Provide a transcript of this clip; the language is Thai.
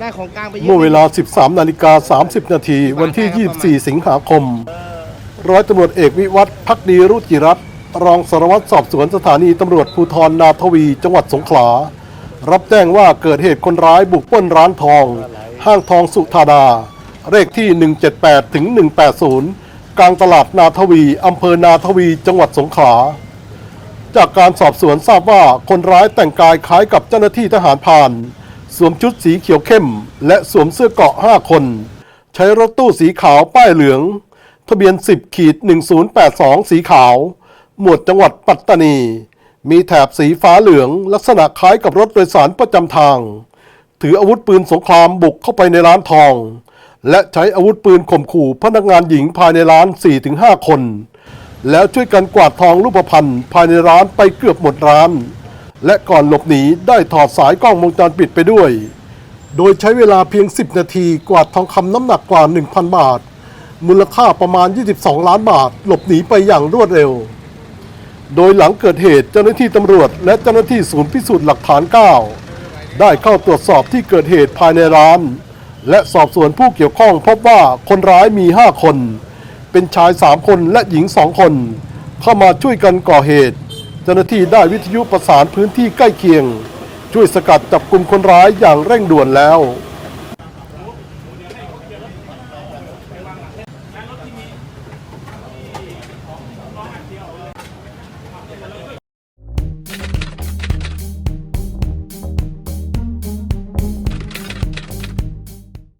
ได้ของกลางไปยะเมื่อเวลา 13 นาฬิกา 30 นาที วันที่ 24 สิงหาคม ร้อยตำรวจเอกวิวัฒน์พักดีรุจิรัตน์รองสารวัตรสอบสวนสถานีตำรวจภูธรนาทวี จังหวัดสงขลา รับแจ้งว่าเกิดเหตุคนร้ายบุกปล้นร้านทอง ห้างทองสุธาดา เลขที่ 178 ถึง 180 กลางตลาดนาทวีอำเภอนาทวีจังหวัดสงขลา จากการสอบสวนทราบว่าคนร้ายแต่งกายคล้ายกับเจ้าหน้าที่ทหารพรานส วมชุดสีเขียวเข้ม และสวมเสื้อเกาะ 5 คน ใช้รถตู้สีขาวป้ายเหลือง ทะเบียน 10ขีด1082 สีขาว หมวดจังหวัดปัตตานี มีแถบสีฟ้าเหลือง ลักษณะคล้ายกับรถโดยสารประจำทาง ถืออาวุธปืนสงครามบุกเข้าไปในร้านทอง และใช้อาวุธปืนข่มขู่พนักงานหญิงภายในร้าน 4-5 คน แล้วช่วยกันกวาดทองรูปพรรณภายในร้านไปเกือบหมดร้าน และก่อนหลบหนีได้ถอดสายกล้องวงจรปิดไปด้วย โดยใช้เวลาเพียง 10 นาทีกวาดทองคำน้ำหนักกว่า 1,000 บาท มูลค่าประมาณ 22 ล้านบาท หลบหนีไปอย่างรวดเร็ว โดยหลังเกิดเหตุเจ้าหน้าที่ตำรวจ และเจ้าหน้าที่ศูนย์พิสูจน์หลักฐาน 9 ได้เข้าตรวจสอบที่เกิดเหตุภายในร้าน และสอบสวนผู้เกี่ยวข้องพบว่าคนร้ายมี 5 คน เป็นชาย 3 คนและหญิง 2 คน เข้ามาช่วยกันก่อเหตุ จ้าหน้าที่ได้วิทยุประสานพื้นที่ใกล้เคียง ช่วยสกัดจับกลุ่มคนร้ายอย่างเร่งด่วนแล้ว